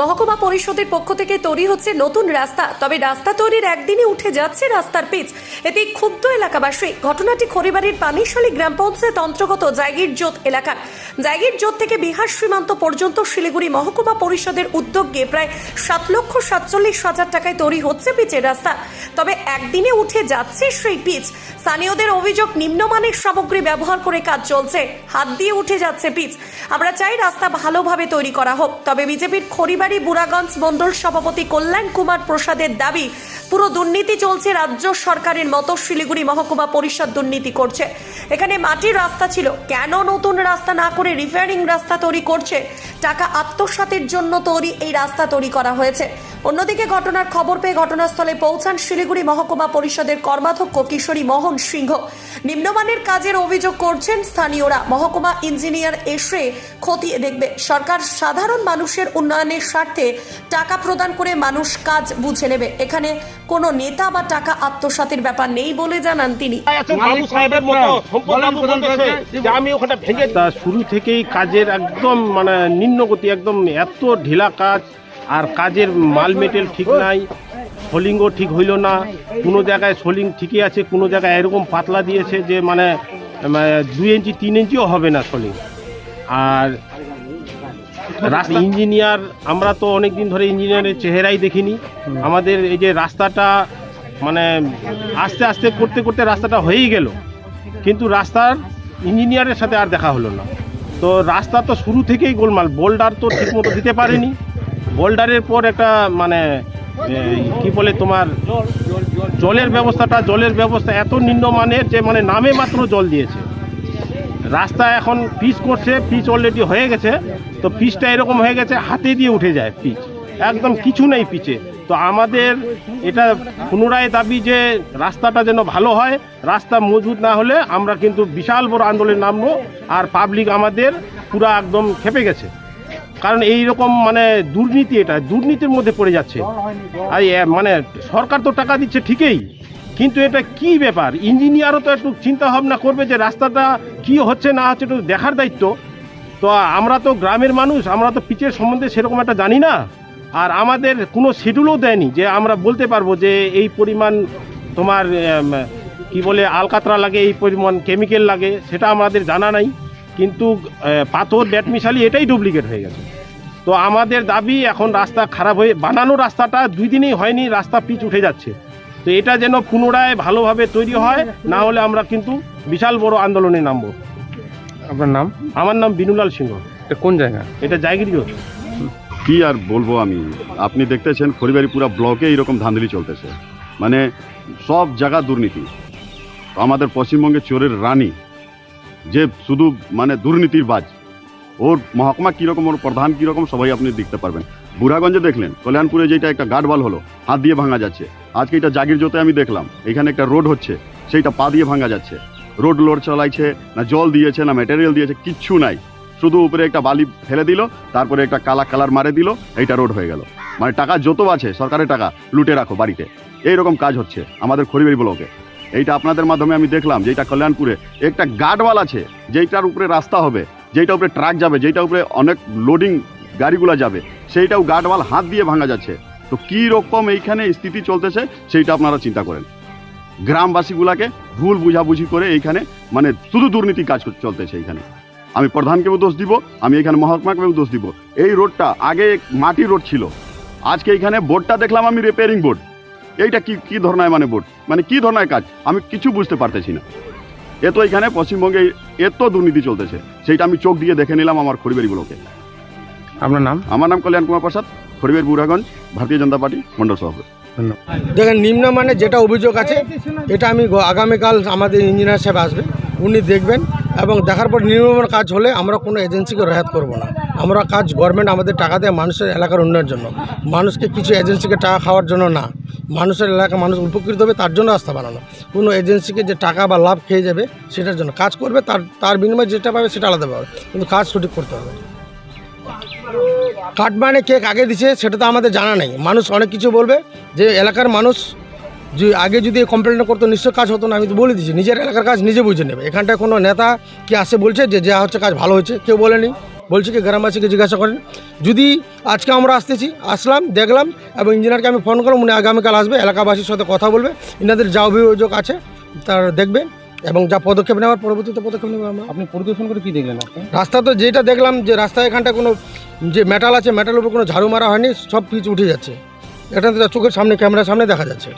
মহকুমা পরিষদের পক্ষ থেকে তৈরি হচ্ছে নতুন রাস্তা। তবে রাস্তা তৈরির একদিনে উঠে যাচ্ছে রাস্তার পিচ। এতে ক্ষুব্ধ এলাকাবাসী। ঘটনাটি খড়িবাড়ির পানিশালী গ্রাম পঞ্চায়েত অন্তর্গত জায়গির জোত এলাকার। জায়গির জোত থেকে বিহার সীমান্ত পর্যন্ত শিলিগুড়ি মহকুমা পরিষদের উদ্যোগে প্রায় সাত লক্ষ সাতচল্লিশ হাজার টাকায় তৈরি হচ্ছে পিচের রাস্তা। তবে একদিনে উঠে যাচ্ছে সেই পিচ। স্থানীয়দের অভিযোগ, নিম্নমানের সামগ্রী ব্যবহার করে কাজ চলছে। হাত দিয়ে উঠে যাচ্ছে পিচ। আমরা চাই রাস্তা ভালোভাবে তৈরি করা হোক। তবে বিজেপির খড়িবাড়ি বুড়াগঞ্জ মণ্ডল সভাপতি কল্যাণ কুমার প্রসাদের দাবি, পুরো দুর্নীতি চলছে রাজ্য সরকারের মতো শিলিগুড়ি মহকুমা পরিষদ দুর্নীতি করছে। এখানে মাটির রাস্তা ছিল, কেন নতুন রাস্তা না করে রিপেয়ারিং রাস্তা তৈরি করছে? টাকা আত্মসাতের জন্য তৈরি এই রাস্তা তৈরি করা হয়েছে। অন্যদিকে ঘটনার খবর পেয়ে ঘটনাস্থলে পৌঁছান শিলিগুড়ি মহকুমা পরিষদের কর্মাধ্যক্ষ কিশোরী মোহন সিংহ। নিম্নমানের কাজের অভিযোগ করছেন স্থানীয়রা। মহকুমা ইঞ্জিনিয়ার এসে খতিয়ে দেখবে। সরকার সাধারণ মানুষের উন্নয়নের স্বার্থে টাকা প্রদান করে মানুষ কাজ বুঝে নেবে। এখানে কোনো নেতা বা টাকা আত্মসাতের ব্যাপার নেই বলে জানান তিনি। আছে বাবু সাহেবের মতো সম্পদ বাবু বলতেছে যে আমি ওখানে ভেঙে তা শুরু থেকেই কাজের একদম মানে নিম্নগতি একদম এত ঢিলা কাজ আর কাজের মাল মেটেল ঠিক নাই সোলিংও ঠিক হইল না কোনো জায়গায় সোলিং ঠিকই আছে কোনো জায়গায় এরকম পাতলা দিয়েছে যে মানে মানে দুই ইঞ্চি তিন ইঞ্চিও হবে না সোলিং। আর রাস্তা ইঞ্জিনিয়ার আমরা তো অনেক দিন ধরে ইঞ্জিনিয়ারের চেহারাই দেখিনি। আমাদের এই যে রাস্তাটা মানে আস্তে আস্তে করতে করতে রাস্তাটা হয়েই গেল। কিন্তু রাস্তার ইঞ্জিনিয়ারের সাথে আর দেখা হলো না। তো রাস্তা তো শুরু থেকেই গোলমাল বোল্ডার তো ঠিকমতো দিতে পারেনি। বোল্ডারের পর একটা মানে কি বলে তোমার জলের ব্যবস্থাটা জলের ব্যবস্থা এত নিম্নমানের যে মানে নামে মাত্র জল দিয়েছে। রাস্তা এখন পিচ করছে, পিচ অলরেডি হয়ে গেছে। তো পিচটা এরকম হয়ে গেছে, হাতে দিয়ে উঠে যায় পিচ। একদম কিছু নেই পিচে। তো আমাদের এটা পুনরায় দাবি যে রাস্তাটা যেন ভালো হয়, রাস্তা মজবুত না হলে আমরা কিন্তু বিশাল বড় আন্দোলনে নামবো আর পাবলিক আমাদের পুরা একদম খেপে গেছে। কারণ এই রকম মানে দুর্নীতি এটা, দুর্নীতির মধ্যে পড়ে যাচ্ছে। আর মানে সরকার তো টাকা দিচ্ছে ঠিকই কিন্তু এটা কি ব্যাপার? ইঞ্জিনিয়ারও তো একটু চিন্তা ভাবনা করবে যে রাস্তাটা কি হচ্ছে না হচ্ছে একটু দেখার দায়িত্ব। তো আমরা তো গ্রামের মানুষ, আমরা তো পিচের সম্বন্ধে সেরকম একটা জানি না। আর আমাদের কোনো শিডিউলও দেয়নি যে আমরা বলতে পারব যে এই পরিমাণ তোমার কি বলে, আলকাতরা লাগে, এই পরিমাণ কেমিক্যাল লাগে, সেটা আমাদের জানা নাই। কিন্তু পাথর, ব্যাট মিশালি এটাই ডুপ্লিকেট হয়ে গেছে। তো আমাদের দাবি এখন রাস্তা খারাপ হয়ে, বানানো রাস্তাটা দুই দিনই হয়নি, রাস্তা পিচ উঠে যাচ্ছে। তো এটা যেন পুনরায় ভালোভাবে তৈরি হয় না হলে আমরা কিন্তু বিশাল বড় আন্দোলনে নামবো। আপনার নাম? আমার নাম বিনুলাল সিংহ। এটা কোন জায়গা? এটা জায়গিরি কি আর বলব আমি? আপনি দেখতেছেন খড়িবাড়ি পুরা ব্লকে এইরকম ধাঁধলি চলতেছে। মানে সব জায়গা দুর্নীতি। আমাদের পশ্চিমবঙ্গে চোরের রানী যে শুধু মানে দুর্নীতির বাজ ওর মহকুমা কীরকম ওর প্রধান কীরকম সবাই আপনি দেখতে পারবেন। বুড়াগঞ্জে দেখলেন, কল্যাণপুরে যেটা একটা গার্ডওয়াল হলো, হাত দিয়ে ভাঙা যাচ্ছে। আজকে এটা জাগির জোতে আমি দেখলাম, এখানে একটা রোড হচ্ছে, সেইটা পা দিয়ে ভাঙা যাচ্ছে। রোড লোড চালাইছে, না জল দিয়েছে, না ম্যাটেরিয়াল দিয়েছে, কিচ্ছু নাই। শুধু উপরে একটা বালি ফেলে দিল, তারপরে একটা কালা কালার মারে দিল, এইটা রোড হয়ে গেল। মানে টাকা যত আছে, সরকারের টাকা, লুটে রাখো বাড়িতে। এইরকম কাজ হচ্ছে আমাদের খড়িবাড়ি ব্লকে। এইটা আপনাদের মাধ্যমে আমি দেখলাম যেটা কল্যাণপুরে একটা গার্ডওয়াল আছে, যেইটার উপরে রাস্তা হবে, যেইটা উপরে ট্রাক যাবে, যেইটা উপরে অনেক লোডিং গাড়িগুলো যাবে, সেইটাও গার্ডওয়াল হাত দিয়ে ভাঙা যাচ্ছে। তো কী রকম এইখানে স্থিতি চলতেছে, সেইটা আপনারা চিন্তা করেন। গ্রামবাসীগুলাকে ভুল বুঝাবুঝি করে এইখানে মানে শুধু দুর্নীতি কাজ চলতেছে এইখানে। আমি প্রধানকেও দোষ দিব, আমি এখানে মহকুমাকেও দোষ দিব। এই রোডটা আগে মাটি রোড ছিল। আজকে এইখানে বোর্ডটা দেখলাম আমি রিপেয়ারিং বোর্ড। এইটা কি কি ধরনের মানে বোর্ড? মানে কি ধরনের কাজ? আমি কিছু বুঝতে পারতেছি না। এত এখানে পশ্চিমবঙ্গে এত দুর্নীতি চলতেছে, সেইটা আমি চোখ দিয়ে দেখে নিলাম আমার খড়িবাড়িগুলোকে। আপনার নাম? আমার নাম কল্যাণ কুমার প্রসাদ খড়িবাড়ি বুড়াগঞ্জ ভারতীয় জনতা পার্টি মন্ডল সভাপতি। দেখেন নিম্নমানের যেটা অভিযোগ আছে এটা আমি আগামীকাল আমাদের ইঞ্জিনিয়ার সাহেব আসবে উনি দেখবেন এবং দেখার পর নিম্নমান কাজ হলে আমরা কোনো এজেন্সিকে রেহাত করব না। আমরা কাজ গভর্নমেন্ট আমাদের টাকা দেয় মানুষের এলাকার উন্নয়নের জন্য। মানুষকে কিছু এজেন্সিকে টাকা খাওয়ার জন্য না। মানুষের এলাকা মানুষ উপকৃত হবে তার জন্য রাস্তা বানানো। কোনো এজেন্সিকে যে টাকা বা লাভ খেয়ে যাবে সেটার জন্য। কাজ করবে তার তার বিনিময়ে যেটা পাবে সেটা আলাদা পাবে কিন্তু কাজ সঠিক করতে হবে। কাঠ মানে কে আগে দিছে সেটা তো আমাদের জানা নেই। মানুষ অনেক কিছু বলবে, যে এলাকার মানুষ যে আগে যদি কমপ্লেনটা করতো, নিশ্চয় কাজ হতো না, আমি তো বলে দিচ্ছি নিজের এলাকার কাজ নিজে বুঝে নেবে। এখানটায় কোনো নেতা কি আসে বলছে যে, যা হচ্ছে কাজ ভালো হয়েছে? কেউ বলেনি। বলছে কি, গ্রামবাসীকে জিজ্ঞাসা করেন। যদি আজকে আমরা আসতেছি, আসলাম, দেখলাম এবং ইঞ্জিনিয়ারকে আমি ফোন করলাম, উনি আগামীকাল আসবে, এলাকাবাসীর সাথে কথা বলবে, ইনাদের যা অভিযোগ আছে, তার দেখবে। এবং যা পদক্ষেপ নেওয়ার পরবর্তীতে পদক্ষেপ নেব আমরা। আপনি পরিদর্শন করে কি দেখলেন রাস্তা তো যেটা দেখলাম যে রাস্তায় এখানটা কোনো যে মেটাল আছে মেটালের উপর কোনো ঝাড়ু মারা হয়নি সব পিচ উঠে যাচ্ছে। এটা তো চোখের সামনে ক্যামেরার সামনে দেখা যাচ্ছে।